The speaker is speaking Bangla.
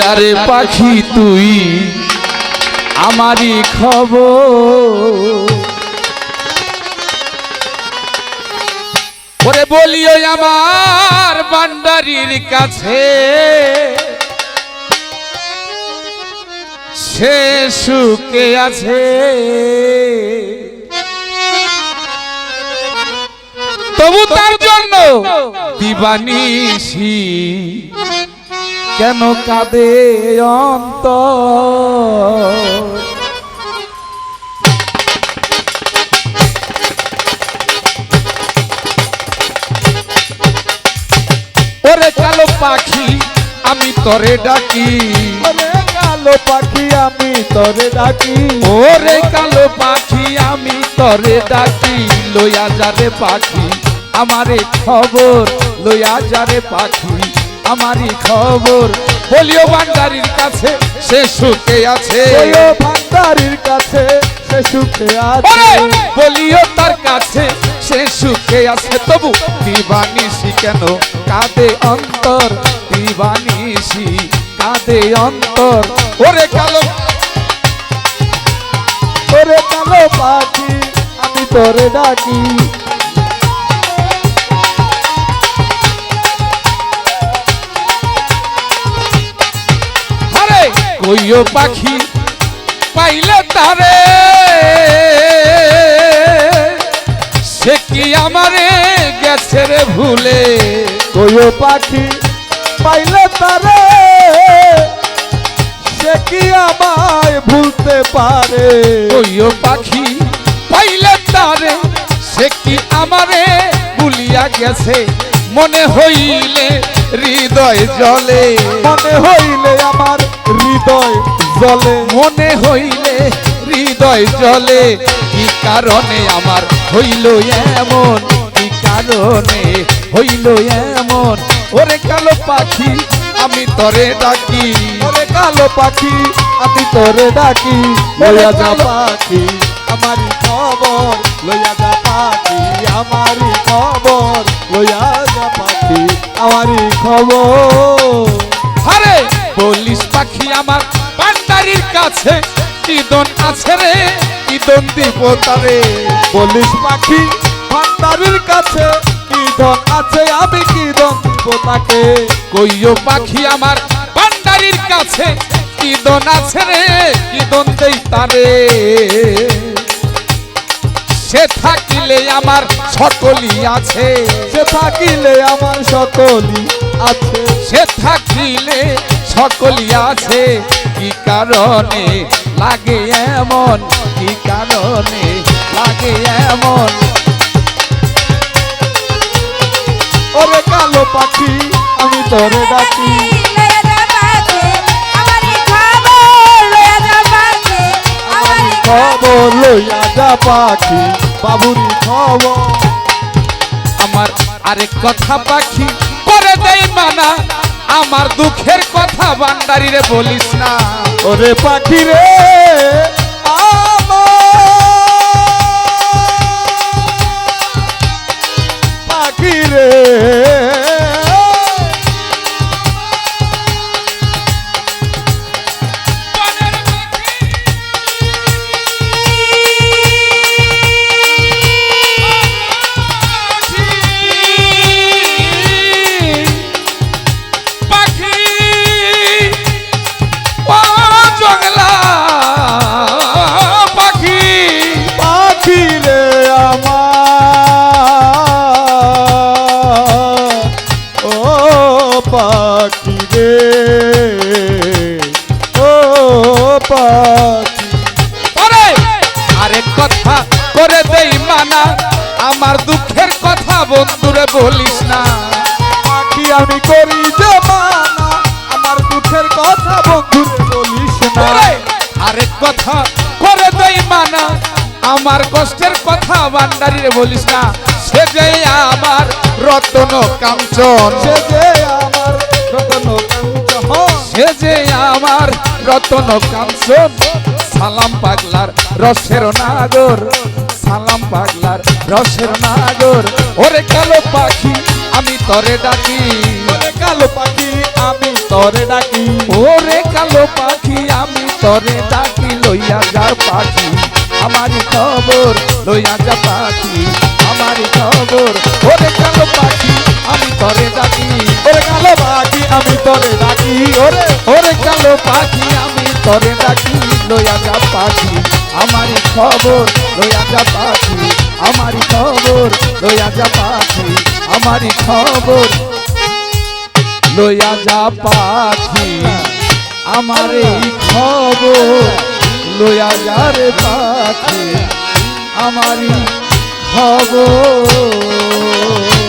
যারে পাখি তুই, আমারই খবর। ওরে বলিও আমার বান্ডারির কাছে, সে সুখে আছে। তবু তার জন্য দিবানিসি কেন কাঁদে অন্ত ওরে কালো পাখি আমি তরে ডাকি। ওরে কালো পাখি আমি তোরে ডাকি। ওরে কালো পাখি আমি তরে ডাকি। লইয়া যারে পাখি আমারে খবর লইয়া যারে পাখি। আমারই খবর। বলিও বান্ডারির কাছে সে সুখে আছে। ওয়ো ভান্ডারির কাছে সে সুখে আছে। বলিও তার কাছে সে সুখে আছে। তবু দিবানিসি কেন? কাঁদে অন্তর দিবানিসি কাঁদে অন্তর। ওরে কালো ওরে কালো পাখি আমি তোরে ডাকি। কইও পাখি পাইলে তারে। সে কি আমারে গেছে রে ভুলে? ওয়ো পাখি পাইলে তারে। সে কি আমায় ভুলতে পারে? কইও পাখি পাইলে তারে। সে কি আমারে ভুলিয়া গেছে? মনে হইলে হৃদয় জলে। মনে হইলে আমার হৃদয় জ্বলে মনে হইলে হৃদয় জলে কি কারণে আমার হইল এমন? কি কারণে হইল এমন? ওরে কালো পাখি আমি তরে ডাকি। ওরে কালো পাখি আমি তোরে ডাকি। লইয়া যা পাখি আমারি খবর। লইয়া যা পাখি আমারি খবর। লইয়া যা পাখি আমারি খবর। পাখি আমার পান্ডারির কাছে কি দন আছে রে কি দন দিব তারে। বলিস পাখি ভান্ডারির কাছে ধন আছে আমি কি ধন দিব তাকে। কইও পাখি আমার পান্ডারির কাছে কি দন আছে রে কি দন দেই তারে। সে থাকিলে আমার সকলই আছে। সে থাকিলে আমার সকলই আছে। সে থাকিলে সকলই আছে কি কারণে? লাগে এমন কি কারণে? লাগে এমন। ওরে কালো পাখি আমি তোরে ডাকি। খবর লইয়া যা পাখি বাবুরি খবর। আমার আরেক কথা পাখি করে দেই মানা। আমার দুঃখের কথা বান্দারিরে বলিস না। ওরে পাখি রে। পাখি ওরে আরেক কথা করে দেই মানা আমার দুঃখের কথা বন্ধুরে বলিস না। পাখি আমি করি জমানা আমার দুঃখের কথা বন্ধুরে বলিস না। আরেক কথা করে দেই মানা আমার কষ্টের কথা বান্ডারিরে বলিস না। সে যে আমার রতন কাঞ্চন। সে যে আমার রতন কাঞ্চন। সে যে রতন কাঞ্চন সালাম পাগলার রসের নাগর সালাম পাগলার রসের নাগর। ওরে কালো পাখি আমি তরে ডাকি। ওরে কালো পাখি আমি তরে ডাকি। ওরে কালো পাখি আমি তরে ডাকি লইয়া যা পাখি। আমারই খবর লইয়া যা পাখি। আমারই খবর ওরে কালো পাখি আমি তরে ডাকি। ওরে পাখি, আমি তরে ডাকি, লইয়া যা পাখি। আমারই খবর, লইয়া যা পাখি। আমারই খবর, লইয়া যা পাখি। আমারই খবর, লইয়া যা পাখি। আমার এই খবর, লইয়া যা রে পাখি। আমারই খবর।